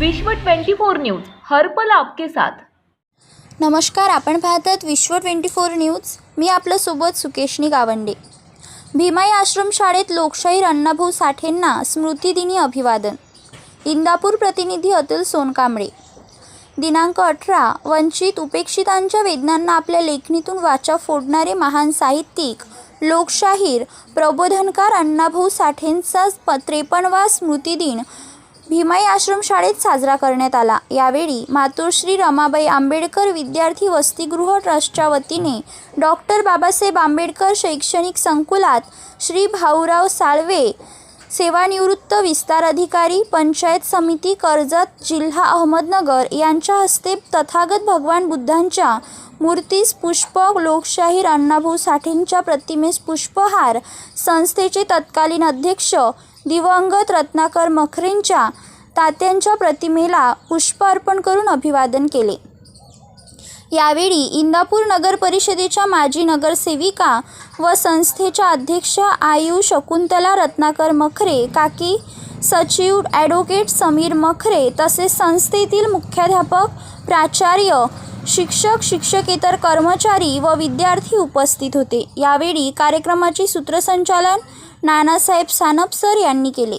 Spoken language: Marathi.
विश्व 24 न्यूज हर्पल आपके साथ. नमस्कार आपण पाहतात विश्व ट्वेंटी फोर न्यूज. मी आपल्यासोबत सुकेशनी गावंडे. भीमाई आश्रमशाळेत लोकशाहीर अण्णाभाऊ साठेंना स्मृतिदिनी अभिवादन. इंदापूर प्रतिनिधी अतुल सोनकांबळे. दिनांक अठरा वंचित उपेक्षितांच्या वेदनांना आपल्या लेखणीतून वाचा फोडणारे महान साहित्यिक लोकशाहीर प्रबोधनकार अण्णाभाऊ साठेंचा प त्रेपन्नवा स्मृतिदिन भीमाई आश्रम शाळेत साजरा करण्यात आला. यावेळी मातोश्री रमाबाई आंबेडकर विद्यार्थी वसतिगृह ट्रस्टच्या वतीने डॉक्टर बाबासाहेब आंबेडकर शैक्षणिक संकुलात श्री भाऊराव साळवे सेवानिवृत्त विस्तार अधिकारी पंचायत समिती कर्जत जिल्हा अहमदनगर यांच्या हस्ते तथागत भगवान बुद्धांच्या मूर्तीस पुष्प लोकशाहीर अण्णाभाऊ साठेंच्या प्रतिमेस पुष्पहार संस्थेचे तत्कालीन अध्यक्ष दिवंगत रत्नाकर मखरेंच्या तात्यांच्या प्रतिमेला पुष्प अर्पण करून अभिवादन केले. यावेळी इंदापूर नगर परिषदेच्या माजी नगरसेविका व संस्थेच्या अध्यक्ष आयु शकुंतला रत्नाकर मखरे काकी सचिव ॲडव्होकेट समीर मखरे तसेच संस्थेतील मुख्याध्यापक प्राचार्य शिक्षक शिक्षकेतर कर्मचारी व विद्यार्थी उपस्थित होते. यावेळी कार्यक्रमाचे सूत्रसंचालन नानासाहेब सानप सर यांनी केले.